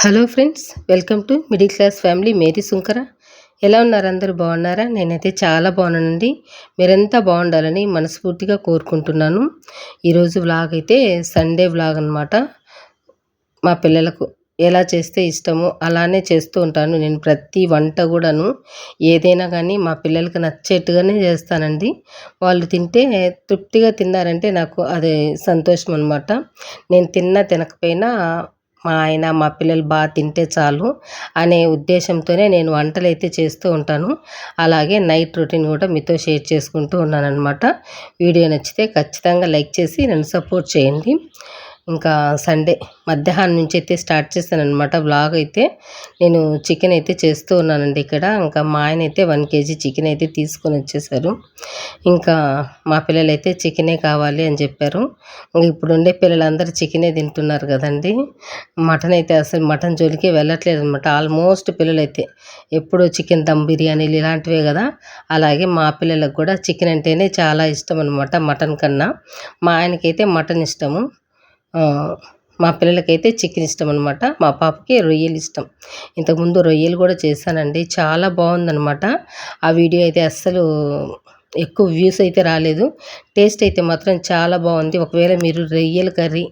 Hello friends welcome to middle class family. Mary Sunkara. ఎలా ఉన్నారు అందరూ? బాగున్నారా? నేనైతే చాలా బాగున్నానండి. మీరంతా బాగుండాలని మనస్ఫూర్తిగా కోరుకుంటున్నాను. ఈరోజు వ్లాగ్ అయితే సండే వ్లాగ్ అనమాట మా పిల్లలకు ఎలా చేస్తే ఇష్టమో అలానే చేస్తూ ఉంటాను. నేను ప్రతి వంట కూడాను ఏదైనా కానీ మా పిల్లలకి నచ్చేట్టుగానే చేస్తానండి. వాళ్ళు తింటే తృప్తిగా తిన్నారంటే నాకు అది సంతోషం అనమాట నేను తిన్నా తినకపోయినా మా ఆయన మా పిల్లలు బాగా తింటే చాలు అనే ఉద్దేశంతోనే నేను వంటలు అయితే చేస్తూ ఉంటాను. అలాగే నైట్ రొటీన్ కూడా మీతో షేర్ చేసుకుంటూ ఉన్నాను అనమాట వీడియో నచ్చితే ఖచ్చితంగా లైక్ చేసి నన్ను సపోర్ట్ చేయండి. ఇంకా సండే మధ్యాహ్నం నుంచి అయితే స్టార్ట్ చేశాను అనమాట బ్లాగ్ అయితే. నేను చికెన్ అయితే చేస్తూ ఉన్నానండి ఇక్కడ. ఇంకా మా ఆయన అయితే వన్ కేజీ చికెన్ అయితే తీసుకొని వచ్చేసారు. ఇంకా మా పిల్లలు అయితే చికెనే కావాలి అని చెప్పారు. ఇప్పుడు ఉండే పిల్లలందరూ చికెనే తింటున్నారు కదండి. మటన్ అయితే అసలు మటన్ జోలికి వెళ్ళట్లేదు అనమాట ఆల్మోస్ట్ పిల్లలైతే ఎప్పుడు చికెన్ దమ్ బిర్యానీలు ఇలాంటివే కదా. అలాగే మా పిల్లలకు కూడా చికెన్ అంటేనే చాలా ఇష్టం అనమాట మటన్ కన్నా. మా ఆయనకైతే మటన్ ఇష్టము. మా పిల్లలకైతే చికెన్ ఇష్టం అనమాట మా పాపకి రొయ్యలు ఇష్టం. ఇంతకుముందు రొయ్యలు కూడా చేశానండి. చాలా బాగుందనమాట ఆ వీడియో అయితే అస్సలు ఎక్కువ వ్యూస్ అయితే రాలేదు. టేస్ట్ అయితే మాత్రం చాలా బాగుంది. ఒకవేళ మీరు రొయ్యల కర్రీ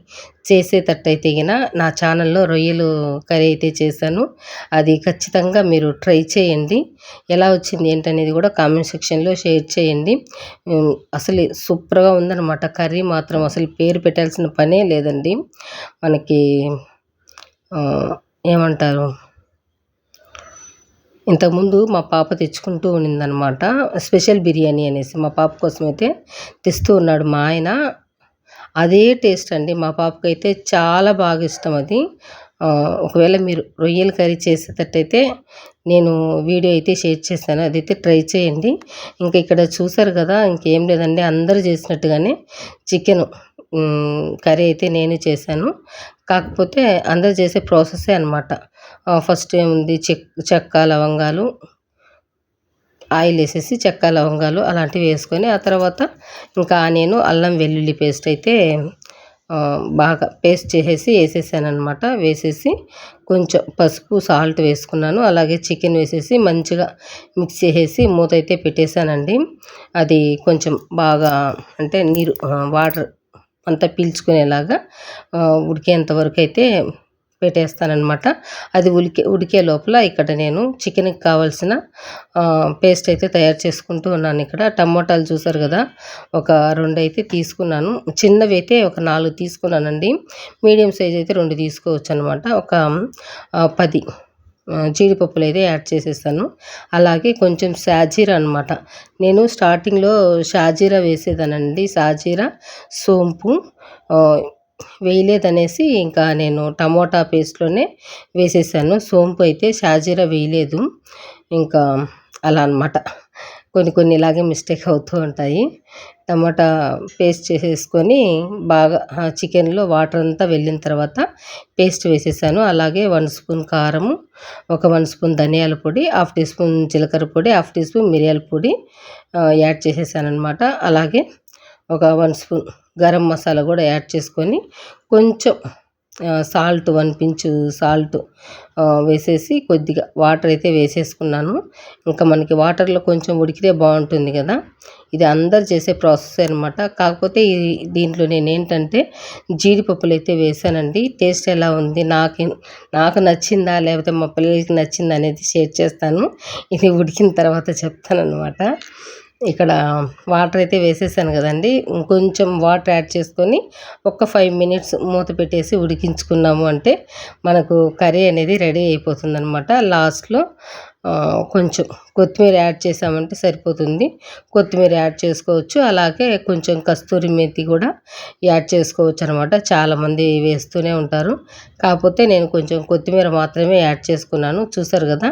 చేసేటట్టయితే గిన నా ఛానల్లో రొయ్యలు కర్రీ అయితే చేశాను. అది ఖచ్చితంగా మీరు ట్రై చేయండి. ఎలా వచ్చింది ఏంటనేది కూడా కామెంట్ సెక్షన్లో షేర్ చేయండి. అసలు సూపర్గా ఉందన్నమాట. కర్రీ మాత్రం అసలు పేరు పెట్టాల్సిన పనే లేదండి. మనకి ఏమంటారు? ఇంతకుముందు మా పాప తెచ్చుకుంటూ ఉన్నిందనమాట. స్పెషల్ బిర్యానీ అనేసి మా పాప కోసం అయితే తెస్తూ ఉన్నాడు మా ఆయన. అదే టేస్ట్ అండి. మా పాపకైతే చాలా బాగా ఇష్టం అది. ఒకవేళ మీరు రొయ్యల కర్రీ చేసేటట్టయితే నేను వీడియో అయితే షేర్ చేశాను అదైతే ట్రై చేయండి. ఇంకా ఇక్కడ చూసారు కదా ఇంకేం లేదండి. అందరూ చేసినట్టుగానే చికెన్ కర్రీ అయితే నేను చేశాను. కాకపోతే అందరు చేసే ప్రాసెసే అనమాట ఫస్ట్ ఏముంది? చెక్ చెక్క లవంగాలు ఆయిల్ వేసేసి చెక్క లవంగాలు అలాంటివి వేసుకొని ఆ తర్వాత ఇంకా నేను అల్లం వెల్లుల్లి పేస్ట్ అయితే బాగా పేస్ట్ చేసేసి వేసేసాను అనమాట వేసేసి కొంచెం పసుపు సాల్ట్ వేసుకున్నాను. అలాగే చికెన్ వేసేసి మంచిగా మిక్స్ చేసేసి మూత అయితే పెట్టేశానండి. అది కొంచెం బాగా అంటే నీరు వాటర్ అంతా పీల్చుకునేలాగా ఉడికేంత వరకు అయితే పెట్టేస్తానమాట అది ఉడికే ఉడికే లోపల ఇక్కడ నేను చికెన్కి కావాల్సిన పేస్ట్ అయితే తయారు చేసుకుంటూ ఉన్నాను ఇక్కడ. టమోటాలు చూసారు కదా ఒక రెండు అయితే తీసుకున్నాను. చిన్నవి అయితే ఒక నాలుగు తీసుకున్నానండి. మీడియం సైజ్ అయితే రెండు తీసుకోవచ్చు అనమాట ఒక పది. జీడిపప్పులు అయితే యాడ్ చేసేస్తాను. అలాగే కొంచెం షాజీరా అనమాట నేను స్టార్టింగ్లో షాజీరా వేసేదానండి. షాజీరా సోంపు వేయలేదనేసి ఇంకా నేను టమోటా పేస్ట్లోనే వేసేసాను. సోంపు అయితే షాజీరా వేయలేదు. ఇంకా అలా అనమాట కొన్ని కొన్ని ఇలాగే మిస్టేక్ అవుతూ ఉంటాయి. టమాటా పేస్ట్ చేసేసుకొని బాగా చికెన్లో వాటర్ అంతా వెళ్ళిన తర్వాత పేస్ట్ వేసేసాను. అలాగే వన్ స్పూన్ కారము ఒక వన్ స్పూన్ ధనియాల పొడి హాఫ్ టీ స్పూన్ జీలకర్ర పొడి హాఫ్ టీ స్పూన్ మిరియాల పొడి యాడ్ చేసేసాను అనమాట అలాగే ఒక వన్ స్పూన్ గరం మసాలా కూడా యాడ్ చేసుకొని కొంచెం సాల్ట్ వన్ పించు సాల్ట్ వేసేసి కొద్దిగా వాటర్ అయితే వేసేసుకున్నాను. ఇంకా మనకి వాటర్లో కొంచెం ఉడికితే బాగుంటుంది కదా. ఇది అందరు చేసే ప్రాసెస్ అనమాట కాకపోతే దీంట్లో నేను ఏంటంటే జీడిపప్పులు అయితే వేసానండి. టేస్ట్ ఎలా ఉంది? నాకు నాకు నచ్చిందా? లేకపోతే మా పిల్లలకి నచ్చిందా అనేది షేర్ చేస్తాను. ఇది ఉడికిన తర్వాత చెప్తాను అనమాట ఇక్కడ వాటర్ అయితే వేసేసాను కదండి. కొంచెం వాటర్ యాడ్ చేసుకొని ఒక ఫైవ్ మినిట్స్ మూత పెట్టేసి ఉడికించుకున్నాము అంటే మనకు కర్రీ అనేది రెడీ అయిపోతుంది అనమాట లాస్ట్లో కొంచెం కొత్తిమీర యాడ్ చేసామంటే సరిపోతుంది. కొత్తిమీర యాడ్ చేసుకోవచ్చు. అలాగే కొంచెం కస్తూరి మేతి కూడా యాడ్ చేసుకోవచ్చు అనమాట చాలామంది వేస్తూనే ఉంటారు. కాకపోతే నేను కొంచెం కొత్తిమీర మాత్రమే యాడ్ చేసుకున్నాను. చూసారు కదా?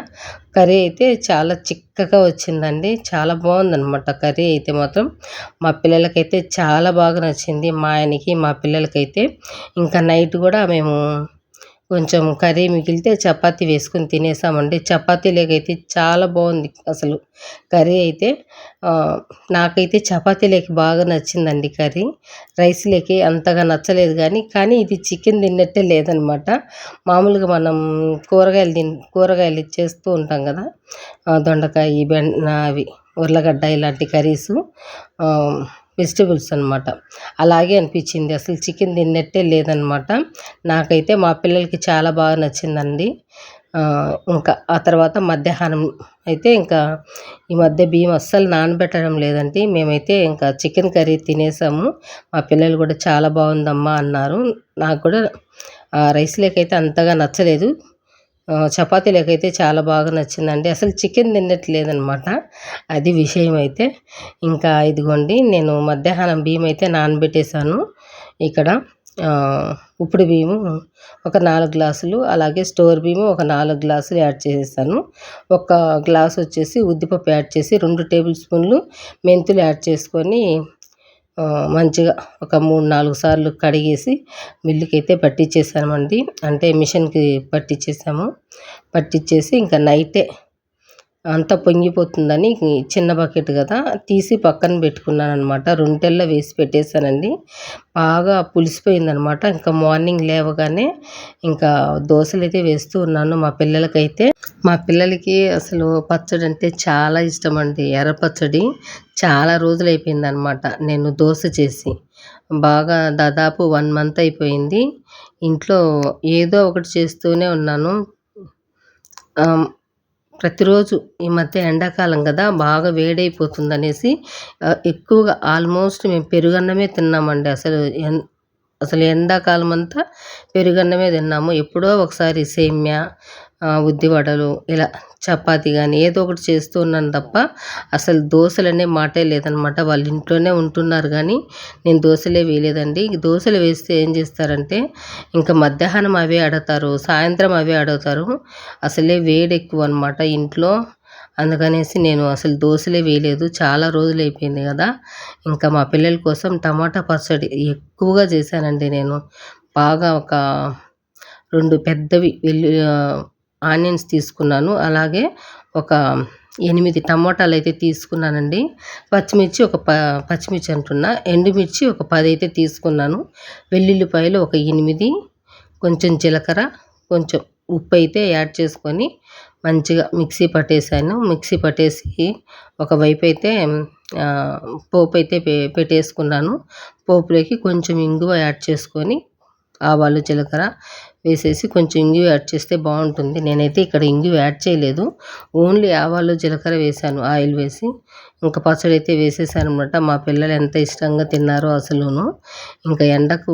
కర్రీ అయితే చాలా చిక్కగా వచ్చిందండి. చాలా బాగుందనమాట కర్రీ అయితే మాత్రం. మా పిల్లలకైతే చాలా బాగా నచ్చింది. మా ఆయనకి మా పిల్లలకైతే. ఇంకా నైట్ కూడా మేము కొంచెం కర్రీ మిగిలితే చపాతీ వేసుకొని తినేసామండి. చపాతీలోకైతే చాలా బాగుంది అసలు కర్రీ అయితే. నాకైతే నాకైతే లేక బాగా నచ్చిందండి కర్రీ. రైస్లోకి అంతగా నచ్చలేదు కానీ కానీ ఇది చికెన్ తిన్నట్టే లేదనమాట. మామూలుగా మనం కూరగాయలు తిన్ కూరగాయలు చేస్తూ ఉంటాం కదా. దొండకాయ బెండ అవి ఉర్లగడ్డ ఇలాంటి కర్రీసు. వెజిటేబుల్స్ అనమాట అలాగే అనిపించింది. అసలు చికెన్ తిన్నట్టే లేదనమాట నాకైతే మా పిల్లలకి చాలా బాగా నచ్చిందండి. ఇంకా ఆ తర్వాత మధ్యాహ్నం అయితే ఇంకా ఈ మధ్య బియ్యం అస్సలు నానబెట్టడం లేదండి. మేమైతే ఇంకా చికెన్ కర్రీ తినేసాము. మా పిల్లలు కూడా చాలా బాగుందమ్మా అన్నారు. నాకు కూడా రైస్ రైస్లోకి అయితే అంతగా నచ్చలేదు. చపాతీలోకైతే చాలా బాగా నచ్చిందండి. అసలు చికెన్ తిన్నట్లేదనమాట అది విషయం అయితే ఇంకా ఇదిగోండి నేను మధ్యాహ్నం బియ్యం అయితే నానబెట్టేశాను. ఇక్కడ ఉప్పుడు బియ్యము ఒక నాలుగు గ్లాసులు అలాగే స్టోర్ బియ్యము ఒక నాలుగు గ్లాసులు యాడ్ చేసేసాను. ఒక గ్లాస్ వచ్చేసి ఉద్దిపప్పు యాడ్ చేసి రెండు టేబుల్ స్పూన్లు మెంతులు యాడ్ చేసుకొని మంచిగా ఒక మూడు నాలుగు సార్లు కడిగేసి మిల్లుకి అయితే పట్టించేసామండి అంటే మిషన్కి పట్టించేసాము పట్టించేసి ఇంకా నైటే అంతా పొంగిపోతుందని చిన్న బకెట్ కదా తీసి పక్కన పెట్టుకున్నాను అనమాట రొంటెల్లో వేసి పెట్టేశానండి. బాగా పులిసిపోయిందనమాట ఇంకా మార్నింగ్ లేవగానే ఇంకా దోశలు అయితే వేస్తూ ఉన్నాను మా పిల్లలకైతే. మా పిల్లలకి అసలు పచ్చడి అంటే చాలా ఇష్టం అండి ఎర్ర పచ్చడి చాలా రోజులు అయిపోయిందనమాట నేను దోశ చేసి. బాగా దాదాపు వన్ మంత్ అయిపోయింది. ఇంట్లో ఏదో ఒకటి చేస్తూనే ఉన్నాను. ప్రతిరోజు ఈ మధ్య ఎండాకాలం కదా బాగా వేడైపోతుంది అనేసి ఎక్కువగా ఆల్మోస్ట్ మేము పెరుగన్నమే తిన్నామండి. అసలు ఎన్ అసలు ఎండాకాలం అంతా పెరుగన్నమే తిన్నాము. ఎప్పుడో ఒకసారి సేమ్యా ఉద్ది వడలు ఇలా చపాతి కానీ ఏదో ఒకటి చేస్తూ ఉన్నాను తప్ప అసలు దోశలు అనే మాటే లేదనమాట. వాళ్ళ ఇంట్లోనే ఉంటున్నారు కానీ నేను దోశలే వేయలేదండి. దోశలు వేస్తే ఏం చేస్తారంటే ఇంకా మధ్యాహ్నం అవే అడుగుతారు సాయంత్రం అవే అడుగుతారు. అసలే వేడి ఎక్కువ అనమాట ఇంట్లో. అందుకనేసి నేను అసలు దోశలే వేయలేదు. చాలా రోజులు అయిపోయింది కదా. ఇంకా మా పిల్లల కోసం టమాటా పచ్చడి ఎక్కువగా చేశానండి నేను. బాగా ఒక రెండు పెద్దవి వెల్లు ఆనియన్స్ తీసుకున్నాను. అలాగే ఒక ఎనిమిది టమోటాలు అయితే తీసుకున్నానండి. పచ్చిమిర్చి ఒక ప పచ్చిమిర్చి అంటున్నా. ఎండుమిర్చి ఒక పది అయితే తీసుకున్నాను. వెల్లుల్లిపాయలు ఒక ఎనిమిది. కొంచెం జీలకర్ర కొంచెం ఉప్పు అయితే యాడ్ చేసుకొని మంచిగా మిక్సీ పట్టేసాను. మిక్సీ పట్టేసి ఒకవైపు అయితే పోపు అయితే పె పెట్టేసుకున్నాను. పోపులోకి కొంచెం ఇంగువ యాడ్ చేసుకొని ఆవాలు జీలకర్ర వేసేసి కొంచెం ఇంగు యాడ్ చేస్తే బాగుంటుంది. నేనైతే ఇక్కడ ఇంగు యాడ్ చేయలేదు. ఓన్లీ ఆవాలు జీలకర్ర వేసాను. ఆయిల్ వేసి ఇంకా పచ్చడి అయితే వేసేసాను అనమాట మా పిల్లలు ఎంత ఇష్టంగా తిన్నారో అసలును. ఇంకా ఎండకు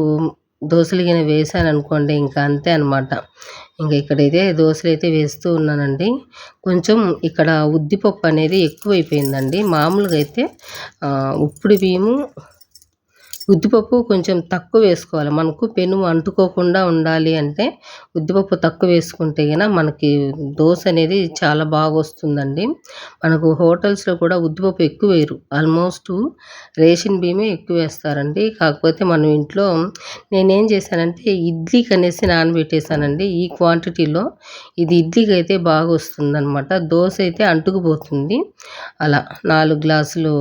దోశలు గిన వేసాను అనుకోండి ఇంకా అంతే అనమాట ఇంకా ఇక్కడైతే దోశలు అయితే వేస్తూ ఉన్నానండి. కొంచెం ఇక్కడ ఉద్దిపప్పు అనేది ఎక్కువైపోయిందండి. మామూలుగా అయితే ఉప్పుడు బియ్యము ఉద్దిపప్పు కొంచెం తక్కువ వేసుకోవాలి. మనకు పెను అంటుకోకుండా ఉండాలి అంటే ఉద్దిపప్పు తక్కువ వేసుకుంటే కనుక మనకి దోశ అనేది చాలా బాగా వస్తుందండి. మనకు హోటల్స్లో కూడా ఉద్దిపప్పు ఎక్కువ వేయరు. ఆల్మోస్ట్ రేషన్ బియ్యమే ఎక్కువ వేస్తారండి. కాకపోతే మనం ఇంట్లో నేనేం చేశానంటే ఇడ్లీకి అనేసి నానబెట్టేశానండి. ఈ క్వాంటిటీలో ఇది ఇడ్లీకి అయితే బాగా వస్తుందన్నమాట. దోశ అయితే అంటుకుపోతుంది. అలా నాలుగు గ్లాసులు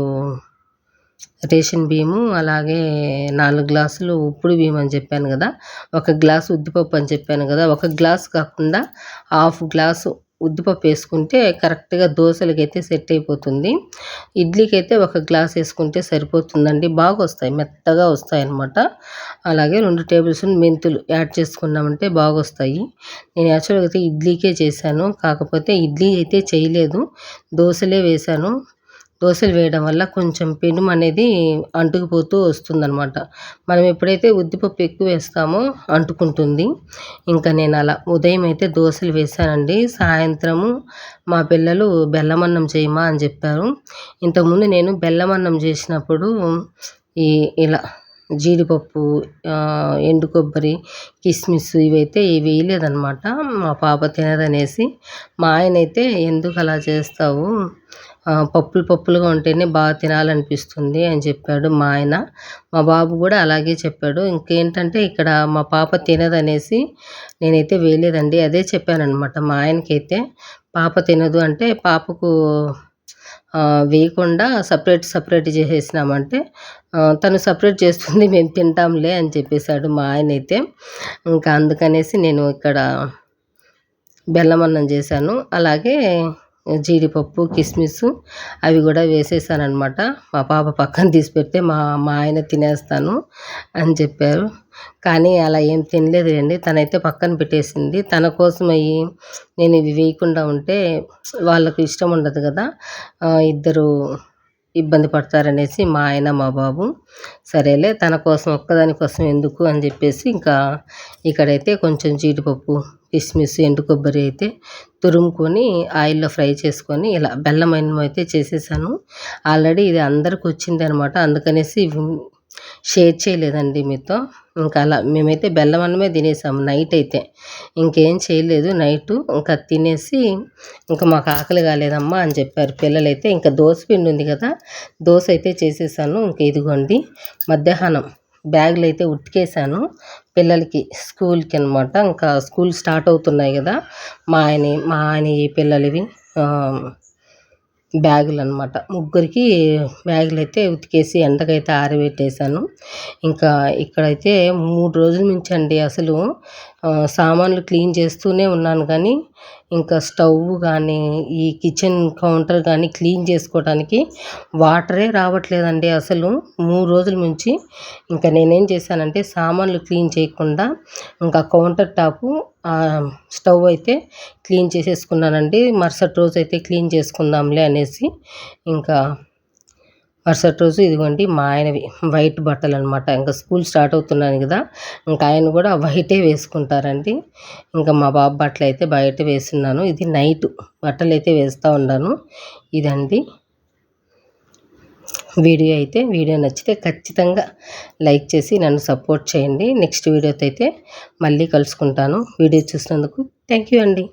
రేషన్ బియ్యము అలాగే నాలుగు గ్లాసులు ఉప్పుడు బియ్యం అని చెప్పాను కదా. ఒక గ్లాసు ఉద్దిపప్పు అని చెప్పాను కదా. ఒక గ్లాస్ కాకుండా హాఫ్ గ్లాసు ఉద్దిపప్పు వేసుకుంటే కరెక్ట్గా దోశలకి అయితే సెట్ అయిపోతుంది. ఇడ్లీకి అయితే ఒక గ్లాస్ వేసుకుంటే సరిపోతుందండి. బాగా వస్తాయి మెత్తగా వస్తాయి అన్నమాట అలాగే రెండు టేబుల్ స్పూన్ మెంతులు యాడ్ చేసుకున్నామంటే బాగా వస్తాయి నేను యాక్చువల్గా అయితే ఇడ్లీకే చేశాను. కాకపోతే ఇడ్లీ అయితే చేయలేదు. దోశలే వేశాను. దోశలు వేయడం వల్ల కొంచెం పెనుము అనేది అంటుకుపోతూ వస్తుందనమాట మనం ఎప్పుడైతే ఉద్దిపప్పు ఎక్కువ వేస్తామో అంటుకుంటుంది. ఇంకా నేను అలా ఉదయం అయితే దోశలు వేశానండి. సాయంత్రము మా పిల్లలు బెల్లమన్నం చేయమా అని చెప్పారు. ఇంతకుముందు నేను బెల్లమన్నం చేసినప్పుడు ఈ ఇలా జీడిపప్పు ఎండు కొబ్బరి కిస్మిస్ ఇవైతే ఇవి వేయలేదనమాట మా పాప తినదనేసి మా ఆయన అయితే ఎందుకు అలా చేస్తావు? పప్పులు పప్పులుగా ఉంటేనే బాగా తినాలనిపిస్తుంది అని చెప్పాడు మా ఆయన. మా బాబు కూడా అలాగే చెప్పాడు. ఇంకేంటంటే ఇక్కడ మా పాప తినదనేసి నేనైతే వేయలేదండి. అదే చెప్పానమాట మా ఆయనకైతే. పాప తినదు అంటే పాపకు వేయకుండా సపరేట్ సపరేట్ చేసేసినామంటే తను సపరేట్ చేస్తుంది మేము తింటాంలే అని చెప్పేశాడు మా ఆయన అయితే ఇంకా అందుకనేసి నేను ఇక్కడ బెల్లం అన్నం చేశాను. అలాగే జీడిపప్పు కిస్మిస్ అవి కూడా వేసేసాను అనమాట మా పాప పక్కన తీసి పెడితే మా మా ఆయన తినేస్తాను అని చెప్పారు. కానీ అలా ఏం తినలేదు అండి తనైతే పక్కన పెట్టేసింది. తన కోసం అయ్యి నేను ఇవి వేయకుండా ఉంటే వాళ్ళకు ఇష్టం ఉండదు కదా. ఇద్దరు ఇబ్బంది పడతారనేసి మా ఆయన మా బాబు సరేలే తన కోసం ఒక్కదాని కోసం ఎందుకు అని చెప్పేసి ఇంకా ఇక్కడైతే కొంచెం జీడిపప్పు కిస్మిస్ ఎండు కొబ్బరి అయితే తురుముకొని ఆయిల్లో ఫ్రై చేసుకొని ఇలా బెల్లం అయితే చేసేసాను. ఆల్రెడీ ఇది అందరికి వచ్చింది అనమాట అందుకనేసి షేర్ చేయలేదండి మీతో. ఇంకా అలా మేమైతే బెల్లం అన్నమే తినేసాము నైట్ అయితే. ఇంకేం చేయలేదు. నైట్ ఇంకా తినేసి ఇంకా మాకు ఆకలి కాలేదమ్మా అని చెప్పారు పిల్లలైతే. ఇంకా దోశ పిండి ఉంది కదా దోశ అయితే చేసేసాను. ఇంకా ఇదిగోండి మధ్యాహ్నం బ్యాగులు అయితే ఉతికేసాను పిల్లలకి స్కూల్కి అనమాట ఇంకా స్కూల్ స్టార్ట్ అవుతున్నాయి కదా మా ఆయన మా ఆయన ఈ పిల్లలవి బ్యాగులు అనమాట ముగ్గురికి బ్యాగులు అయితే ఉతికేసి ఎండకైతే ఆరబెట్టేశాను. ఇంకా ఇక్కడైతే మూడు రోజుల నుంచి అండి అసలు సామాన్లు క్లీన్ చేస్తూనే ఉన్నాను. కానీ ఇంకా స్టవ్ కానీ ఈ కిచెన్ కౌంటర్ కానీ క్లీన్ చేసుకోవడానికి వాటరే రావట్లేదండి అసలు. మూడు రోజుల నుంచి ఇంకా నేనేం చేశానంటే సామాన్లు క్లీన్ చేయకుండా ఇంకా కౌంటర్ టాపు స్టవ్ అయితే క్లీన్ చేసేసుకున్నానండి. మరుసటి రోజు అయితే క్లీన్ చేసుకుందాంలే అనేసి ఇంకా మరుసటి రోజు ఇదిగోండి మా ఆయనవి వైట్ బట్టలు అనమాట ఇంకా స్కూల్ స్టార్ట్ అవుతున్నాను కదా ఇంకా ఆయన కూడా వైటే వేసుకుంటారండి. ఇంకా మా బాబు బట్టలు అయితే బయట వేస్తున్నాను. ఇది నైట్ బట్టలు అయితే వేస్తూ ఉన్నాను. ఇదండి. వీడియో అయితే వీడియో నచ్చితే ఖచ్చితంగా లైక్ చేసి నన్ను సపోర్ట్ చేయండి. నెక్స్ట్ వీడియోతో అయితే మళ్ళీ కలుసుకుంటాను. వీడియో చూసినందుకు థ్యాంక్ యూ అండి.